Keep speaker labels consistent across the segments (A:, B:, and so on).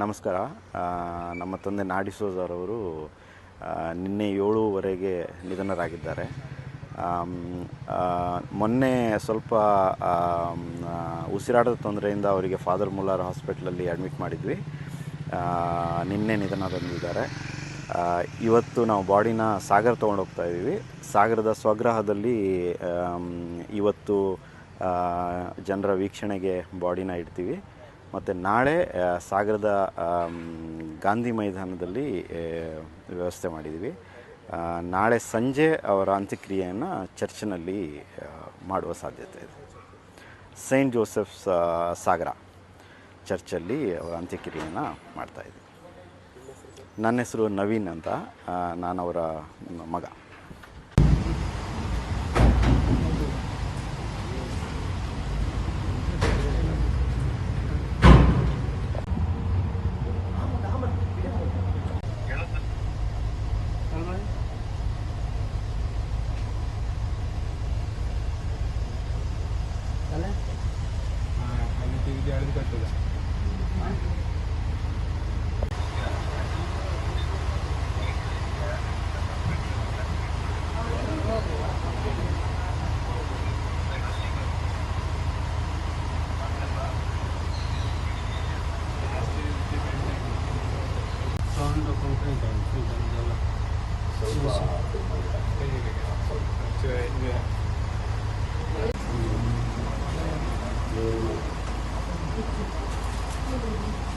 A: ನಮಸ್ಕಾರ. ನಮ್ಮ ತಂದೆ ನಾಡಿಸೋಜರವರು ನಿನ್ನೆ ಏಳುವರೆಗೆ ನಿಧನರಾಗಿದ್ದಾರೆ. ಮೊನ್ನೆ ಸ್ವಲ್ಪ ಉಸಿರಾಟದ ತೊಂದರೆಯಿಂದ ಅವರಿಗೆ ಫಾದರ್ ಮುಲ್ಲಾರ್ ಹಾಸ್ಪಿಟ್ಲಲ್ಲಿ ಅಡ್ಮಿಟ್ ಮಾಡಿದ್ವಿ. ನಿನ್ನೆ ನಿಧನ ಬಂದಿದ್ದಾರೆ. ಇವತ್ತು ನಾವು ಬಾಡಿನ ಸಾಗರ ತೊಗೊಂಡು ಹೋಗ್ತಾ ಇದ್ದೀವಿ. ಸಾಗರದ ಸ್ವಗ್ರಹದಲ್ಲಿ ಇವತ್ತು ಜನರ ವೀಕ್ಷಣೆಗೆ ಬಾಡಿನ ಇಡ್ತೀವಿ. ಮತ್ತು ನಾಳೆ ಸಾಗರದ ಗಾಂಧಿ ಮೈದಾನದಲ್ಲಿ ವ್ಯವಸ್ಥೆ ಮಾಡಿದ್ದೀವಿ. ನಾಳೆ ಸಂಜೆ ಅವರ ಅಂತ್ಯಕ್ರಿಯೆಯನ್ನು ಚರ್ಚ್ನಲ್ಲಿ ಮಾಡುವ ಸಾಧ್ಯತೆ ಇದೆ. ಸೈಂಟ್ ಜೋಸೆಫ್ಸ್ ಸಾಗರ ಚರ್ಚಲ್ಲಿ ಅವರ ಅಂತ್ಯಕ್ರಿಯೆಯನ್ನು ಮಾಡ್ತಾಯಿದ್ವಿ ನನ್ನ ಹೆಸರು ನವೀನ್ ಅಂತ ಆ, ನಾನು ಅವರ ಮಗ
B: ಸ್ವಲ್ಪ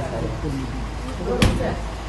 B: 嗯。